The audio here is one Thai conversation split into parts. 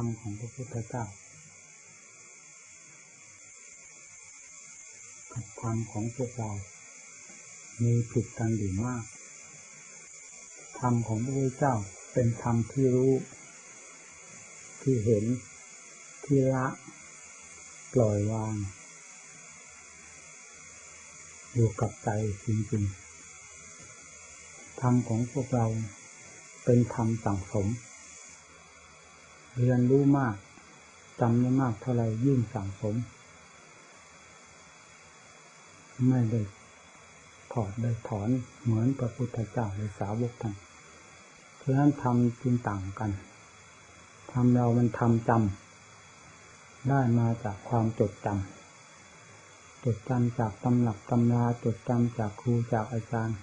รมของพระพุทธเจ้ากับธรรมของพวกเรามีผิดกันอยู่มากธรรมของพระพุทธเจ้าเป็นธรรมที่รู้ ที่เห็น ที่ละ ปล่อยวาง อยู่กับใจจริงๆธรรมของพวกเราเป็นธรรมสั่งสม เรียนรู้มากจำได้มากเท่าไรยิ่งสั่งสม ไม่ได้ถอดได้ถอนเหมือนพระพุทธเจ้าหรือสาวกท่านเพราะฉะนั้นทำจึงต่างกันทำเรามันทำจำได้มาจากความจดจำจดจำจากตำหลักตำราจดจำจากครูจากอาจารย์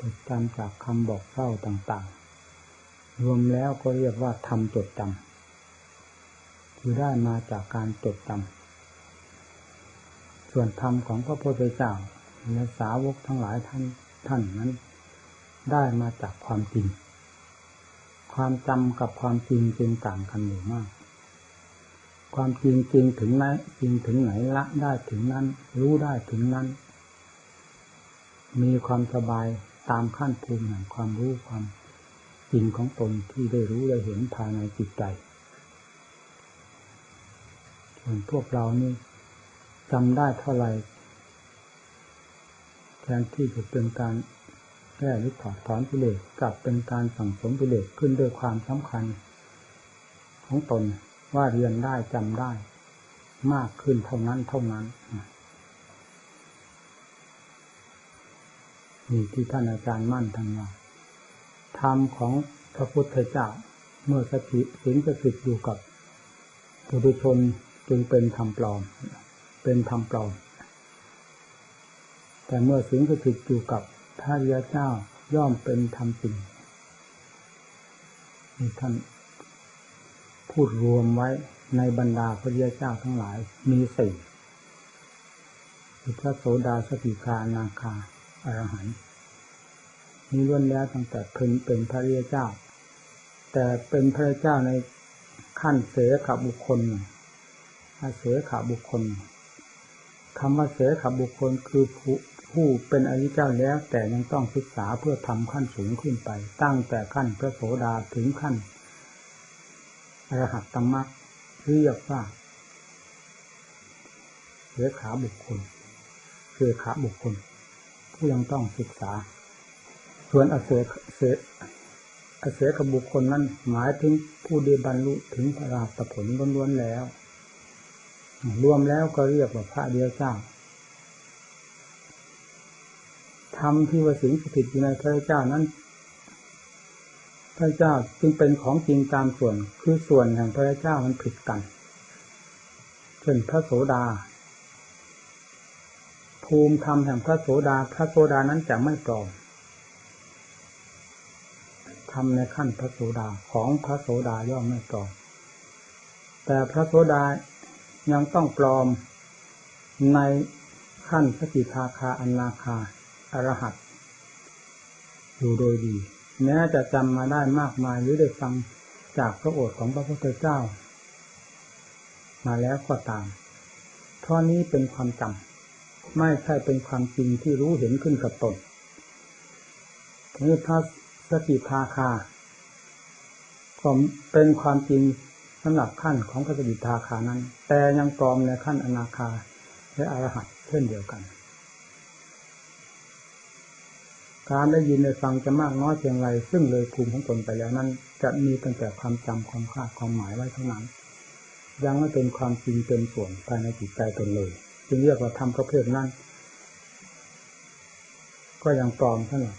จดจำจากคำบอกเล่าต่าง รวมแล้วก็เรียกว่าทำจดจำคือได้มาจากการจดจำส่วนธรรมของพระพุทธเจ้าและสาวกทั้งหลายท่านท่านนั้น ได้มาจากความจริง ความจำกับความจริงจึงต่างกันอยู่มาก ความจริงจริงถึงไหนจริงถึงไหนละได้ถึงนั้น รู้ได้ถึงนั้น มีความสบายตามขั้นภูมิแห่งความรู้ความ จริงของตนที่ได้รู้ได้เห็นภายในจิตใจส่วนพวกเรานี่จำได้เท่าไหร่แทนที่จะเป็นการแก้หรือถอดถอนกิเลสกลับเป็นการสั่งสมกิเลสขึ้นด้วยความสำคัญ ของตนว่าเรียนได้จำได้ มากขึ้นเท่านั้นเท่านั้นนี่ที่ท่านอาจารย์มั่นทางว่า ธรรมของพระพุทธเจ้า เมื่อสติสิงสถิตอยู่กับปุถุชนจึงเป็นธรรมปลอม เป็นธรรมปลอม แต่เมื่อสิงสถิตอยู่กับพระริยเจ้าย่อมเป็นธรรมจริงนี่ท่านพูดรวมไว้ในบรรดาพระริยเจ้าทั้งหลายมีสี่พระโสดาสติคานาคาอรหันต์ นี้ล้วนแล้วตั้งแต่เพิ่งเป็นพระริยเจ้า แต่เป็นพระเจ้าในขั้นเสขบุคคลเสขบุคคลคำว่าเสขบุคคลคือผู้ผู้เป็นอริยเจ้าแล้ว แต่ยังต้องศึกษาเพื่อทำขั้นสูงขึ้นไป ตั้งแต่ขั้นพระโสดาถึงขั้นอรหัตตมรรคเรียกว่าเสขาบุคคลเสขาบุคคล ผู้ยังต้องศึกษา ส่วนอเสเสอเสกบุคคลนั้นหมายถึงผู้ได้บรรลุถึงพระราชผลล้วนๆแล้ว รวมแล้วก็เรียกว่าพระเดียวเจ้าธรรมที่ว่าสิงสถิตอยู่ในพระเจ้านั้น พระเจ้าจึงเป็นของจริงตามส่วนคือส่วนแห่งพระเจ้ามันผิดกัน เช่นพระโสดา ภูมิธรรมแห่งพระโสดา พระโสดานั้นจะไม่ปลอม ทำในขั้นพระโสดาของพระโสดาย่อมไม่ปลอม แต่พระโสดายังต้องปลอมในขั้นสกิทาคาอนาคาอรหัตอยู่โดยดี แม้จะจำมาได้มากมายหรือได้ฟังจากพระโอษฐ์ของพระพุทธเจ้า มาแล้วก็ตามเท่านี้เป็นความจำไม่ใช่เป็นความจริงที่รู้เห็นขึ้นกับตนนี่พระ สกิทาคาก็เป็นความจริงสำหรับขั้นของพระสกิทาคานั้น แต่ยังปลอมในขั้นอนาคาและอรหัตเช่นเดียวกัน การได้ยินได้ฟังจะมากน้อยเพียงไรซึ่งเลยภูมิของตนไปแล้วนั้น จะมีตั้งแต่ความจำความคาดความหมายไว้เท่านั้น ยังไม่เป็นความจริงเต็มส่วนภายในจิตใจตนเลย จึงเรียกว่าทำประเภทนั้นก็ยังปลอมเท่านั้น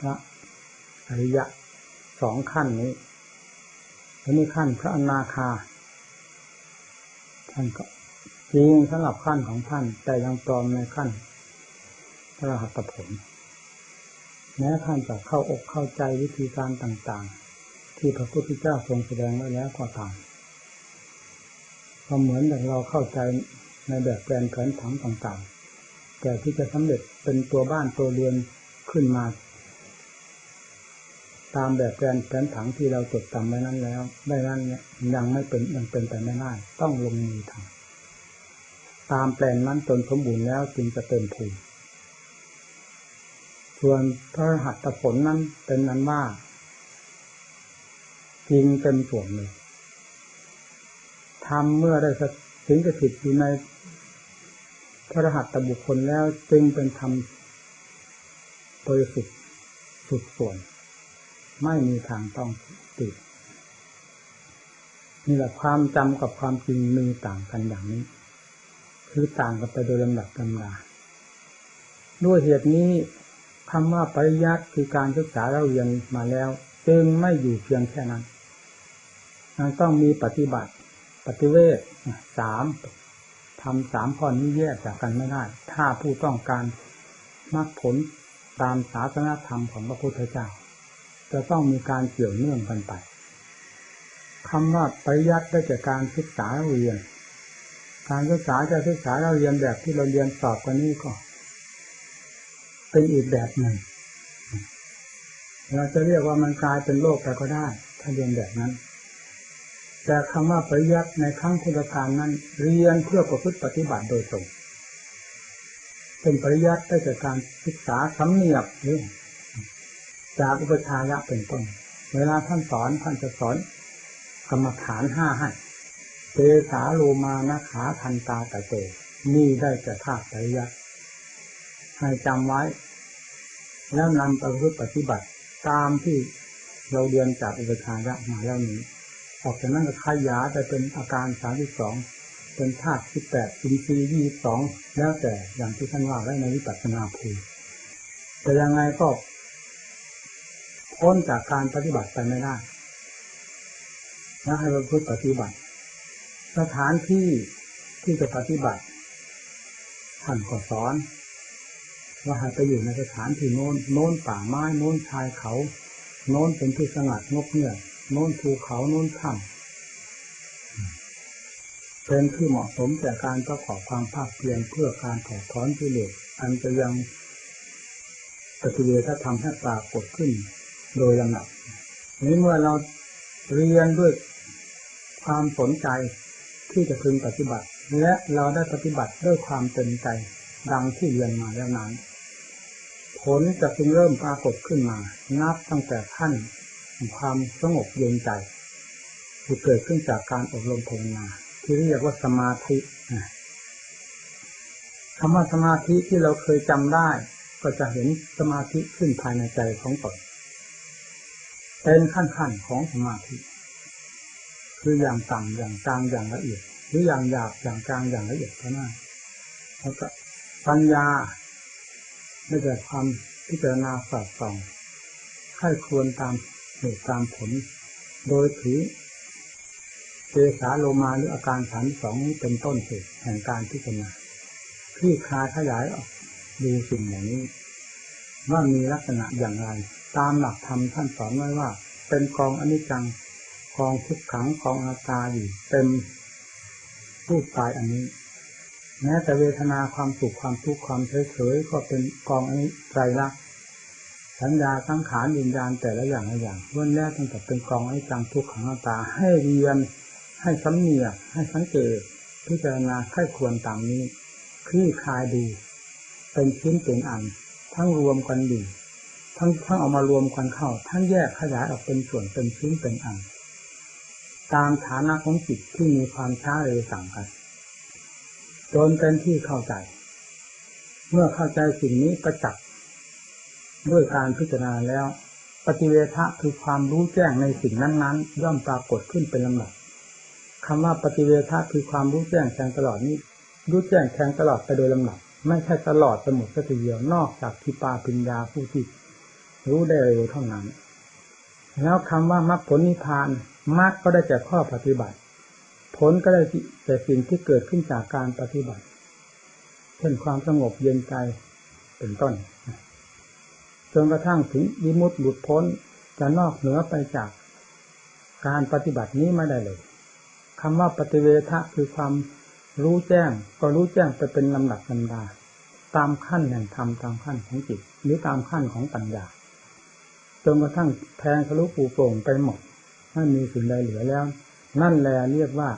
พระอริยะสองขั้นนี้แล้วมีขั้นพระอนาคา ท่านก็จริงสำหรับขั้นของท่าน แต่ยังปลอมในขั้นพระรหัตผลแม้ท่านจะเข้าอกเข้าใจวิธีการต่างๆ ที่พระพุทธเจ้าทรงแสดงไว้แล้วก็ตามก็เหมือนอย่างเราเข้าใจในแบบแปลนแผนผังต่างๆ แต่ที่จะสำเร็จเป็นตัวบ้านตัวเรือนขึ้นมา ตามแบบแผนแผนผังที่เราจดจำไว้นั้นแล้วได้นั้นเนี่ยยังไม่เป็นยังเป็นไปไม่ได้ต้องลงมือทำตามแปลนนั้นจนสมบูรณ์แล้วจึงจะเต็มภูมิส่วนพระหัตถผลนั้นเป็นนั้นว่าจริงเต็มส่วนเลยทำเมื่อได้ถึงจะถิดอยู่ในพระรหัสตบุคคลแล้วจึงเป็นธรรมบริสุทธิ์สุดส่วน ไม่มีทางต้องติดนี่แหละความจำกับความจริงมีต่างกันอย่างนี้ คือต่างกันไปโดยลำดับลำดาด้วยเหตุนี้คำว่าปริยัติคือการศึกษาเราเรียนมาแล้ว จึงไม่อยู่เพียงแค่นั้นต้องมีปฏิบัติ ปฏิเวทสามทำสามข้อนี้แยกจากกันไม่ได้ถ้าผู้ต้องการมรรคผลตามศาสนาธรรมของพระพุทธเจ้า จะต้องมีการเกี่ยวเนื่องกันไปคำว่าปริยัติได้จากการศึกษาเรียน การศึกษาจะศึกษาเราเรียนแบบที่เราเรียนสอบกันนี้ก็เป็นอีกแบบหนึ่ง เราจะเรียกว่ามันกลายเป็นโลกไปก็ได้ ถ้าเรียนแบบนั้น แต่คำว่าปริยัติในครั้งพุทธกาลนั้น เรียนเพื่อประพฤติปฏิบัติโดยตรงเป็นปริยัติได้จากการศึกษาสำเนียบหรือ จากอุปชายะเป็นต้น เวลาท่านสอนท่านจะสอนกรรมฐานห้าให้เตสาโลมานะขาทันตาตะเตนี่ได้จะธาตุปริยัติให้จำไว้ แล้วนำไปปฏิบัติตามที่เราเรียนจากอุปชายะมาแล้วนี้ออกจากนั้นก็ขยายไปเป็นอาการสามที่สองเป็นธาตุสิบแปดอินทรีย์ยี่สองแล้วแต่อย่างที่ท่านว่าไว้ในวิปัสสนาภูแต่ยังไงก็ พ้นจากการปฏิบัติไปไม่ได้และให้เราพูดปฏิบัติ สถานที่ที่จะปฏิบัติท่านก็สอน ว่าให้ไปอยู่ในสถานที่โน้นโน้นป่าไม้โน้นชายเขา โน้นเป็นที่สงัดงบเงียโน้นภูเขาโน้นถ้ำเป็นที่เหมาะสมแก่การประกอบความภาคเพียรเพื่อการถอดถอนกิเลสอันจะยังปฏิเวทธรรมให้ปรากฏขึ้น โดยลำดับนี้เมื่อเราเรียนด้วยความสนใจที่จะพึงปฏิบัติ และเราได้ปฏิบัติด้วยความเต็มใจดังที่เรียนมาแล้วนั้น ผลจะพึงเริ่มปรากฏขึ้นมา นับตั้งแต่ขั้นความสงบเย็นใจที่เกิดขึ้นจากการอบรมภาวนาที่เรียกว่าสมาธิคำว่าสมาธิที่เราเคยจำได้ ก็จะเห็นสมาธิขึ้นภายในใจของตน เป็นขั้นขั้นของสมาธิคืออย่างต่ำอย่างกลางอย่างละเอียด หรืออย่างหยาบอย่างกลางอย่างละเอียดเท่านั้นแล้วก็ปัญญาได้แก่ความพิจารณาสอบส่องไข้ควรตามเหตุตามผล โดยถือเจสาโลมาหรืออาการสามสองเป็นต้นเหตุแห่งการพิจารณาที่คาขยายออกดูสิ่งอย่างนี้ ว่ามีลักษณะอย่างไร ตามหลักธรรมท่านสอนไว้ว่า เป็นกองอนิจจังกองทุกขังกองอาตาอยู่เต็มรูปกายอันนี้ แม้แต่เวทนาความสุขความทุกข์ความเฉยๆก็เป็นกองอันนี้ไตรลักษณ์สัญญาสังขารวิญญาณแต่ละอย่างละอย่างล้วนแล้วตั้งแต่เป็นกองอนิจจังทุกขังอาตาให้เรียนให้สำเนียกให้สังเกตพิจารณาไข้ควรต่ามนี้คลี่คลายดู เป็นชิ้นเป็นอัน ทั้งรวมกันดี ทั้งทั้งเอามารวมกันเข้า ทั้งแยกขยายออกเป็นส่วนเป็นชิ้นเป็นอัน ตามฐานะของจิตที่มีความช้าเร็วต่างกันจนเป็นที่เข้าใจ เมื่อเข้าใจสิ่งนี้ประจักษ์ด้วยการพิจารณาแล้ว ปฏิเวทะคือความรู้แจ้งในสิ่งนั้นๆ ย่อมปรากฏขึ้นเป็นลำดับคำว่าปฏิเวทะคือความรู้แจ้งแทงตลอดนี้ รู้แจ้งแทงตลอดไปโดยลำดับไม่ใช่ตลอดสมุดสักเดียวนอกจากทิปาปิญญาผู้ที่ รู้ได้เร็วเท่านั้น แล้วคำว่ามรรคผลนิพพานมรรคก็ได้แก่ข้อปฏิบัติ ผลก็ได้แต่สิ่งที่เกิดขึ้นจากการปฏิบัติ เช่นความสงบเย็นใจเป็นต้นจนกระทั่งถึงวิมุตติหลุดพ้นจะนอกเหนือไปจากการปฏิบัตินี้ไม่ได้เลยคำว่าปฏิเวทะคือความรู้แจ้ง ก็รู้แจ้งไปเป็นลำดับลำดาตามขั้นแห่งธรรมตามขั้นของจิต หรือตามขั้นของปัญญา จนกระทั่งแทงทะลุปูโป่งไปหมดไม่มีสิ่งใดเหลือแล้ว นั่นแหละเรียกว่า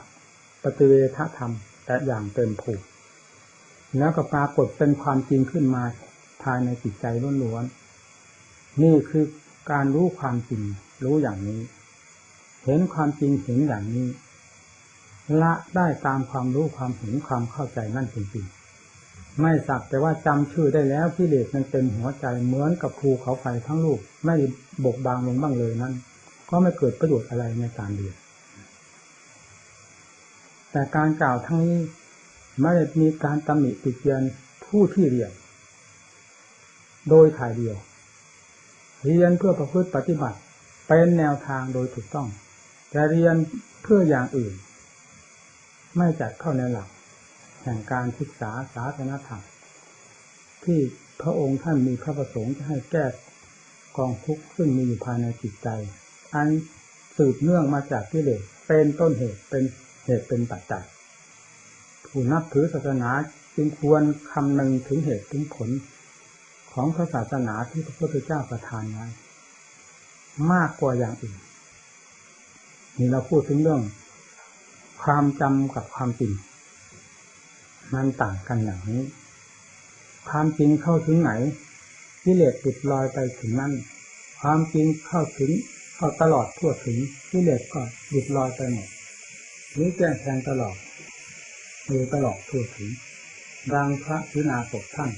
ปฏิเวทธรรมแต่อย่างเต็มผูกแล้วก็ปรากฏเป็นความจริงขึ้นมาภายในจิตใจล้วนๆนี่คือการรู้ความจริงรู้อย่างนี้ เห็นความจริงเห็นอย่างนี้ ละได้ตามความรู้ความเห็นความเข้าใจนั่นจริงๆ ไม่สักแต่ว่าจำชื่อได้แล้วที่เลสมันเต็มหัวใจเหมือนกับภูเขาไฟทั้งลูก ไม่บกบางลงบ้างเลยนั้น ก็ไม่เกิดประโยชน์อะไรในการเรียนแต่การกล่าวทั้งนี้ไม่ได้มีการตำหนิติเตียนผู้ที่เรียน โดยถ่ายเดียว เรียนเพื่อประพฤติปฏิบัติ เป็นแนวทางโดยถูกต้อง แต่เรียนเพื่ออย่างอื่น ไม่จัดเข้าในหลัก แห่งการศึกษาศาสนธรรมที่พระองค์ท่านมีพระประสงค์จะให้แก้กองทุกข์ซึ่งมีอยู่ภายในจิตใจ อันสืบเนื่องมาจากกิเลสเป็นต้นเหตุเป็นเหตุเป็นปัจจัยผู้นับถือศาสนาจึงควรคำนึงถึงเหตุถึงผลของพระศาสนาที่พระพุทธเจ้าประทานไว้มากกว่าอย่างอื่นนี่เราพูดถึงเรื่อง ความจำกับความจริง มันต่างกันอย่างนี้ ความจริงเข้าถึงไหนกิเลสติดลอยไปถึงนั่นความจริงเข้าถึงเข้าตลอดทั่วถึงกิเลสก็หยุดลอยไปหมดนี้แจ้งแทงตลอดมีตลอดทั่วถึงดังพระพินาศท่าน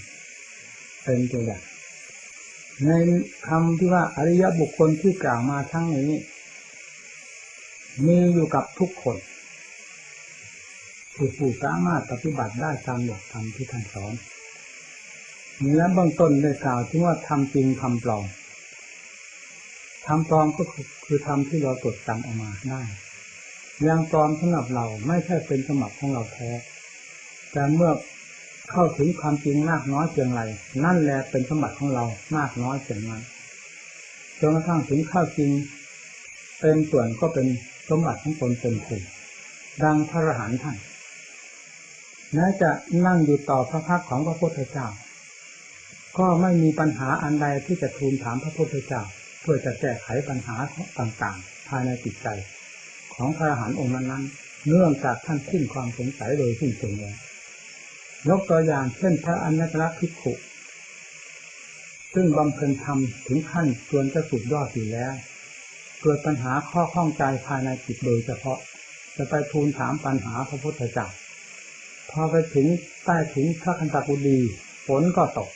เป็นตัวอย่างในคำที่ว่าอริยบุคคลที่กล่าวมาทั้งนี้ มีอยู่กับทุกคน ผู้ผู้สามารถปฏิบัติได้ตามหลักธรรมที่ท่านสอนและเบื้องต้นได้กล่าวที่ว่าทำจริงทำปลอมทำปลอมก็คือคือทำที่เราตรวจจำออกมาได้ยังปลอมสำหรับเราไม่ใช่เป็นสมบัติของเราแท้แต่เมื่อเข้าถึงความจริงมากน้อยเพียงไรนั่นแหละเป็นสมบัติของเรามากน้อยเพียงนั้นจนกระทั่งถึงข้าวจริง เป็นส่วนก็เป็นสมบัติของตนเป็นผูดังพระอรหันต์ท่าน แม้จะนั่งอยู่ต่อพระพักของพระพุทธเจ้า ก็ไม่มีปัญหาอันใดที่จะทูลถามพระพุทธเจ้า เพื่อจะแก้ไขปัญหาต่างๆ ภายในจิตใจ ของพระอรหันต์องค์นั้นๆเนื่องจากท่านสิ้นความสงสัยโดยสิ้นเชิงแล้วยกตัวอย่างเช่นพระอนัตตลภิกขุซึ่งบำเพ็ญธรรมถึงขั้นจวนจะสุดยอดอยู่แล้ว เกิดปัญหาข้อข้องใจภายในจิตโดยเฉพาะ จะไปทูลถามปัญหาพระพุทธเจ้า พอไปถึงใต้ถึงพระคันตกุดีฝนก็ตก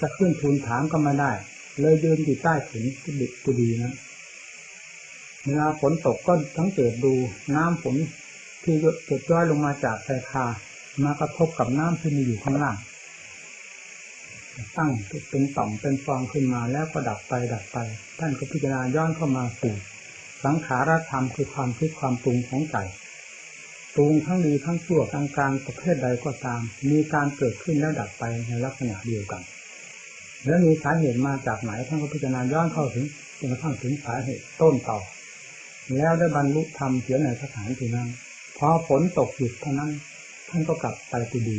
จะขึ้นทูลถามก็ไม่ได้ เลยยืนอยู่ใต้ถึงกุดีนั้นเวลาฝนตกก็สังเกตดูน้ำฝนที่หยดย้อยลงมาจากชายคามากระทบกับน้ำที่มีอยู่ข้างล่างตั้งเป็นต่อมเป็นฟองขึ้นมาแล้วก็ดับไปดับไป ท่านก็พิจารณาย้อนเข้ามาสู่สังขารธรรมคือความคิดความปรุงของใจ ปรุงทั้งดีทั้งชั่วกลางกลางประเภทใดก็ตาม มีการเกิดขึ้นแล้วดับไปในลักษณะเดียวกัน แล้วมีสาเหตุมาจากไหนท่านก็พิจารณาย้อนเข้าถึงจนกระทั่งถึงสาเหตุต้นต่อแล้วได้บรรลุธรรมเสียในสถานที่นั้นพอฝนตกหยุดเท่านั้น ท่านก็กลับไปตีดี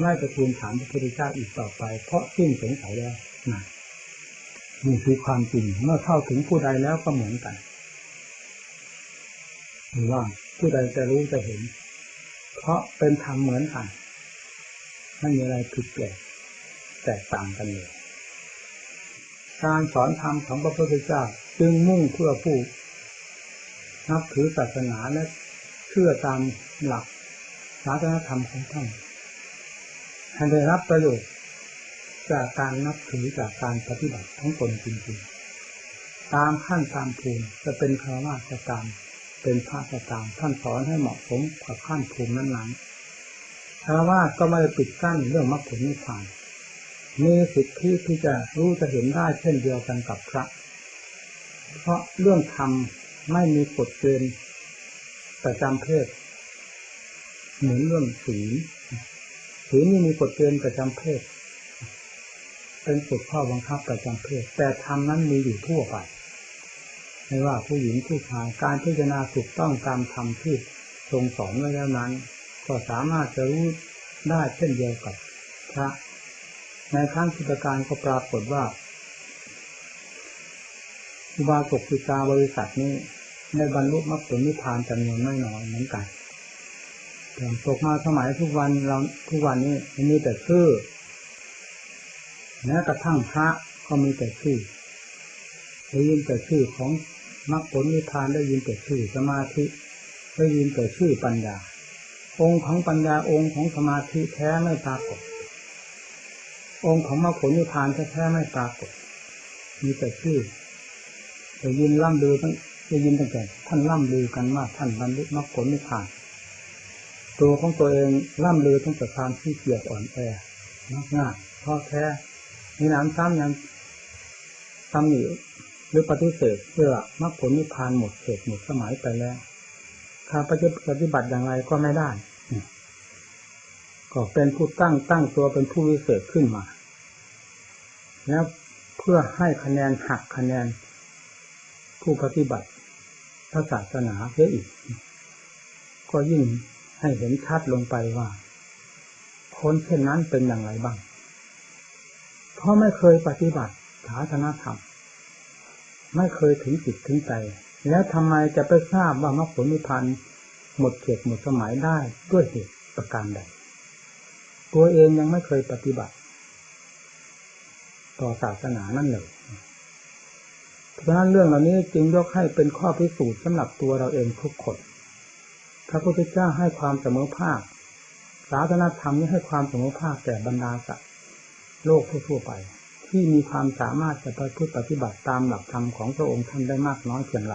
ไม่จะทูลถามพระพุทธเจ้าอีกต่อไป เพราะสิ้นสงสัยแล้วนะนี่คือความจริงเมื่อเข้าถึงผู้ใดแล้วก็เหมือนกันหรือว่า ผู้ใดจะรู้จะเห็น เพราะเป็นธรรมเหมือนกันไม่มีอะไรผิดแปลกแตกต่างกันเลยการสอนธรรมของพระพุทธเจ้าจึงมุ่งเพื่อผู้นับถือศาสนาและเชื่อตามหลักศาสนธรรมของท่านให้ได้รับประโยชน์จากการนับถือจากการปฏิบัติทั้งตนจริงๆ ตามขั้นตามภูมิจะเป็นคารวะจะตาม เป็นพระจะตาม ท่านสอนให้เหมาะสมกับขั้นภูมินั้นๆคารวะก็ไม่ได้ปิดกั้นเรื่องมรรคผลนิพพาน มีสิทธิที่จะรู้จะเห็นได้เช่นเดียวกันกับพระ เพราะเรื่องธรรมไม่มีกฎเกณฑ์ประจำเพศ เหมือนเรื่องสีสีนี่มีกฎเกณฑ์ประจำเพศ เป็นกฎข้อบังคับประจำเพศ แต่ธรรมนั้นมีอยู่ทั่วไป ไม่ว่าผู้หญิงผู้ชายการพิจารณาถูกต้องตามธรรมที่ทรงสอนไว้แล้วนั้น ก็สามารถจะรู้ได้เช่นเดียวกับพระ ในครั้งพุทธการก็ปรากฏว่าอุบาสกปิกาบริษัทนี้ในบรรลุมรรคผลนิพพานจำนวนไม่น้อยเหมือนกันแต่ตกมาสมัยทุกวันเราทุกวันนี้มันมีแต่ชื่อแม้กระทั่งพระก็มีแต่ชื่อได้ยินแต่ชื่อของ มรรคผลนิพพานได้ยินแต่ชื่อสมาธิได้ยินแต่ชื่อปัญญา องค์ของปัญญาองค์ของสมาธิแท้ไม่ปรากฏ องค์ของมรรคผลนิพพานแท้ๆไม่ปรากฏ มีแต่ชื่อได้ยินล่ำลือตั้งได้ยินตั้งแต่ท่านล่ำลือกันว่าท่านบรรลุมรรคผลนิพพาน ตัวของตัวเองล่ำลือตั้งแต่ความขี้เกียจอ่อนแอมากง่ายท้อแท้มีน้ำซ้ำยังตำหนิ หรือปฏิเสธเพื่อมรรคผลนิพพานหมดเขตหมดสมัยไปแล้วถ้าปฏิบัติอย่างไรก็ไม่ได้ ก็เป็นผู้ตั้งตั้งตัวเป็นผู้วิเศษขึ้นมา แล้วเพื่อให้คะแนนหักคะแนน ผู้ปฏิบัติพระศาสนาเสียอีก ก็ยิ่งให้เห็นชัดลงไปว่าคนเช่นนั้นเป็นอย่างไรบ้าง เพราะไม่เคยปฏิบัติศานาธรรม ไม่เคยถึงจิตถึงใจ แล้วทำไมจะไปทราบว่ามรรคผลนิพพานหมดเขตหมดสมัยได้ด้วยเหตุประการใด ตัวเองยังไม่เคยปฏิบัติ ต่อศาสนานั่นเลยเพราะฉะนั้นเรื่องเหล่านี้จึงยกให้เป็นข้อพิสูจน์สำหรับตัวเราเองทุกคนพระพุทธเจ้าให้ความเสมอภาคศาสนาธรรมนี้ให้ความเสมอภาคแก่บรรดาสัตว์โลกทั่วไป ที่มีความสามารถจะประพฤติปฏิบัติตามหลักธรรมของพระองค์ท่านได้มากน้อยเพียงไร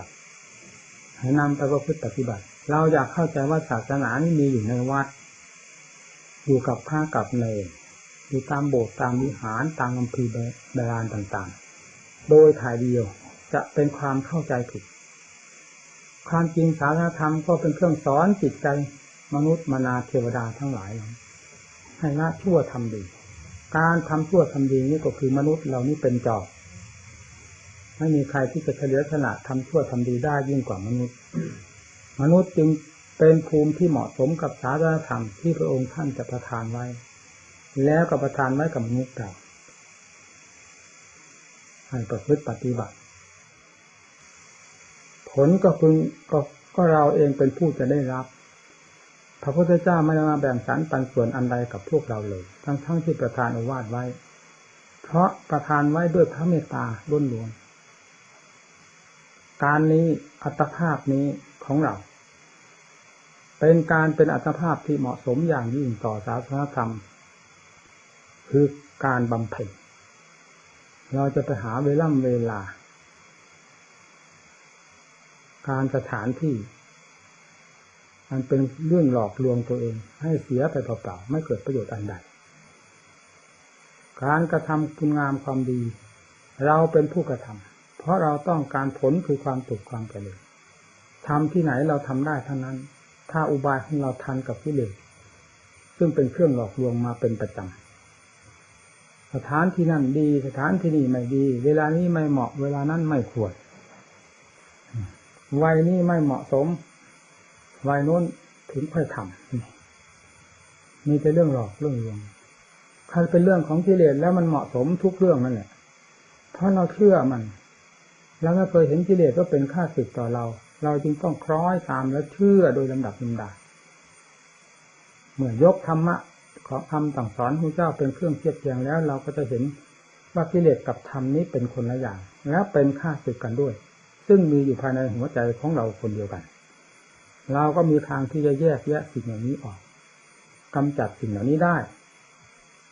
ให้นำไปประพฤติปฏิบัติ เราอยากเข้าใจว่าศาสนานี้มีอยู่ในวัด อยู่กับพระกับเนรอยู่ตามโบสถ์ตามวิหารตามอำเภอโบราณต่างๆ โดยถ่ายเดียวจะเป็นความเข้าใจผิด ความจริงศาสนาธรรมก็เป็นเครื่องสอนจิตใจมนุษย์มนาเทวดาทั้งหลายให้ละชั่วทำดี การทำชั่วทำดีนี่ก็คือมนุษย์เรานี่เป็นจอบไม่มีใครที่จะเฉลียวฉลาดทำชั่วทำดีได้ยิ่งกว่ามนุษย์ มนุษย์จึงเป็นภูมิที่เหมาะสมกับศาสนาธรรมที่พระองค์ท่านจะประทานไว้ แล้วก็ประทานไว้กับมนุษย์เราให้ประพฤติปฏิบัติ ผลก็พึงก็ก็เราเองเป็นผู้จะได้รับ พระพุทธเจ้าไม่ได้มาแบ่งสรรปันส่วนอันใดกับพวกเราเลย ทั้งทั้งที่ประทานอวาดไว้ เพราะประทานไว้ด้วยพระเมตตาล้นล้วน การนี้อัตภาพนี้ของเรา เป็นการเป็นอัตภาพที่เหมาะสมอย่างยิ่งต่อศาสนธรรม คือการบำเพ็ญ เราจะไปหาเวล่ำเวลา การสถานที่ มันเป็นเรื่องหลอกลวงตัวเอง ให้เสียไปเปล่าๆไม่เกิดประโยชน์อันใด การกระทำคุณงามความดี เราเป็นผู้กระทำเพราะเราต้องการผลคือความสุขความเจริญทำที่ไหนเราทำได้เท่านั้น ถ้าอุบายของเราทันกับกิเลสซึ่งเป็นเครื่องหลอกลวงมาเป็นประจำสถานที่นั่นดี สถานที่นี่ไม่ดี เวลานี้ไม่เหมาะ เวลานั้นไม่ควรวัยนี้ไม่เหมาะสม วัยโน้นถึงค่อยทำมีแต่เรื่องหลอกเรื่องลวงถ้าเป็นเรื่องของกิเลสแล้วมันเหมาะสมทุกเรื่องนั่นแหละเพราะเราเชื่อมัน แล้วเราเคยเห็นกิเลสก็เป็นค่าศึกต่อเรา เราจึงต้องคล้อยตามและเชื่อโดยลำดับลำดาเมื่อยกธรรมะของคำสั่งสอนพระเจ้าเป็นเครื่องเทียบเทียงแล้ว เราก็จะเห็นว่ากิเลสกับธรรมนี้เป็นคนละอย่างและเป็นค่าศึกกันด้วย ซึ่งมีอยู่ภายในหัวใจของเราคนเดียวกัน เราก็มีทางที่จะแยกแยะสิ่งเหล่านี้ออกกำจัดสิ่งเหล่านี้ได้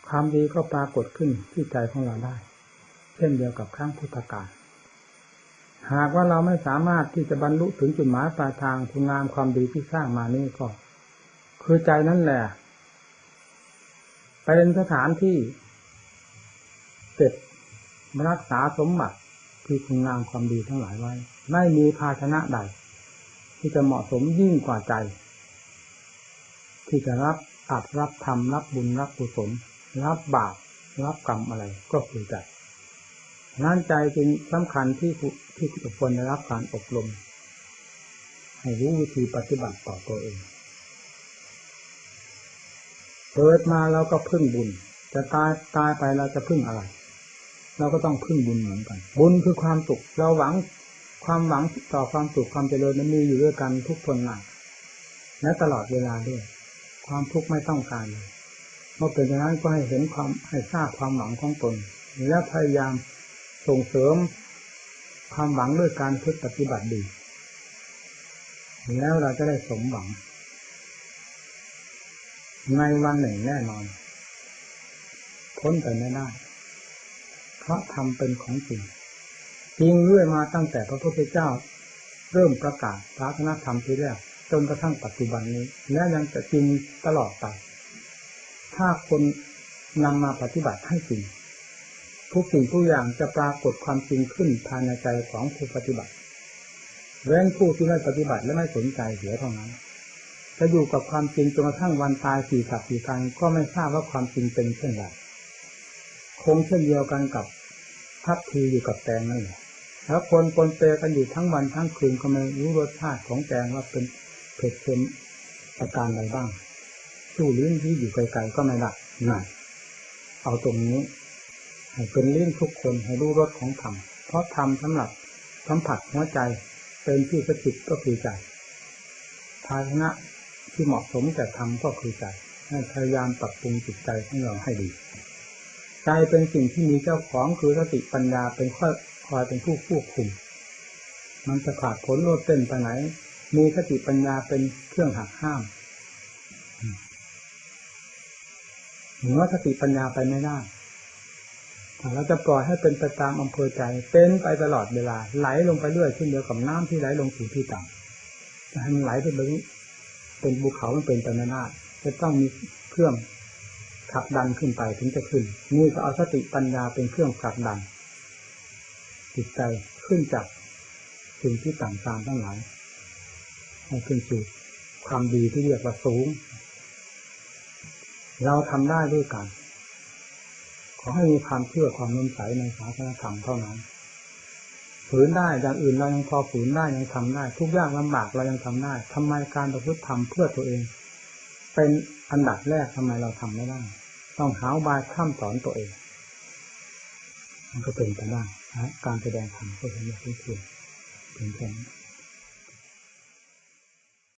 ความดีก็ปรากฏขึ้นที่ใจของเราได้ เช่นเดียวกับครั้งพุทธกาลหากว่าเราไม่สามารถที่จะบรรลุถึงจุดหมายปลายทางคุณงามความดีที่สร้างมานี่ก็ คือใจนั่นแหละเป็นสถานที่เก็บรักษาสมบัติคือคุณงามความดีทั้งหลายไว้ ไม่มีภาชนะใด ที่จะเหมาะสมยิ่งกว่าใจ ที่จะรับอาจรับธรรมรับบุญรับกุศลรับบาปรับกรรมอะไรก็คือใจนั้นใจจึงสำคัญที่ที่ทุกคนได้รับการอบรม ให้รู้วิธีปฏิบัติต่อตัวเองเกิดมาเราก็พึ่งบุญ จะตายตายไปเราจะพึ่งอะไร เราก็ต้องพึ่งบุญเหมือนกัน บุญคือความสุขเราหวัง ความหวังต่อความสุขความเจริญนั้นมีอยู่ด้วยกันทุกคนหนักและตลอดเวลาด้วย ความทุกข์ไม่ต้องการเมื่อเป็นอย่างนั้นก็ให้เห็นความให้ทราบความหวังของตน และพยายามส่งเสริมความหวังด้วยการพึ่ปฏิบัติดีแล้วเราจะได้สมหวัง ในวันหนึ่งแน่นอนพ้นไปไม่ได้ เพราะทำเป็นของจริง จริงเรื่อยมาตั้งแต่พระพุทธเจ้า เริ่มประกาศศาสนธรรมที่แรกจนกระทั่งปัจจุบันนี้ และยังจะจริงตลอดไป ถ้าคนนำมาปฏิบัติให้จริง ทุกสิ่งทุกอย่างจะปรากฏความจริงขึ้นภายในใจของผู้ปฏิบัติเว้นผู้ที่ไม่ปฏิบัติและไม่สนใจเสียเท่านั้นจะอยู่กับความจริงจนกระทั่งวันตายสี่สัปสี่ครั้งก็ไม่ทราบว่าความจริงเป็นเช่นไรคงเช่นเดียวกันกับทัพทีอยู่กับแตงนั่นแหละ แล้วคนปนเปกันอยู่ทั้งวันทั้งคืนก็ไม่รู้รสชาติของแตงว่าเป็นเผ็ดเค็มประการใดบ้างสู้ลิ้นที่อยู่ไกลๆก็ไม่ได้นั่นเอาตรงนี้ให้เป็นลิ้นทุกคนให้รู้รสของธรรมเพราะธรรมสำหรับสัมผัสหัวใจเป็นที่สถิตก็คือใจภาชนะที่เหมาะสมแก่ธรรมก็คือใจให้พยายามปรับปรุงจิตใจของเราให้ดี ใจเป็นสิ่งที่มีเจ้าของคือสติปัญญาเป็นค่อ คอยเป็นผู้ควบคุม มันจะขาดผลโลดเต้นไปไหน มีสติปัญญาเป็นเครื่องหักห้ามเหนือสติปัญญาไปไม่ได้เราจะปล่อยให้เป็นไปตามอำเภอใจเป็นไปตลอดเวลา ไหลลงไปเรื่อยเช่นเดียวกับน้ำที่ไหลลงสู่ที่ต่ำจะให้มันไหลไปแบบนี้เป็นภูเขามันเป็นไปไม่ได้จะต้องมีเครื่องผลักดันขึ้นไปถึงจะขึ้นนี่ก็เอาสติปัญญาเป็นเครื่องผลักดัน จิตใจขึ้นจากสิ่งที่ต่างๆทั้งหลายให้ขึ้นสู่ความดีที่เรียกว่าสูง เราทำได้ด้วยกัน ขอให้มีความเชื่อความน้มใสในศาสนธรรมเท่านั้นฝืนได้อย่างอื่นเรายังพอฝืนได้ยังทำได้ ทุกอย่างลำบากเรายังทำได้ทำไมการประพฤติธรรมเพื่อตัวเอง เป็นอันดับแรกทำไมเราทำไม่ได้ ต้องหาบายข้ามสอนตัวเอง มันก็เป็นไปได้ การแสดงธรรมก็เห็นว่างที่ควรเป็นแค่นี้